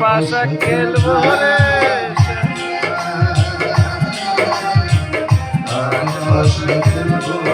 পাশা খেলব রে পাশা খেলব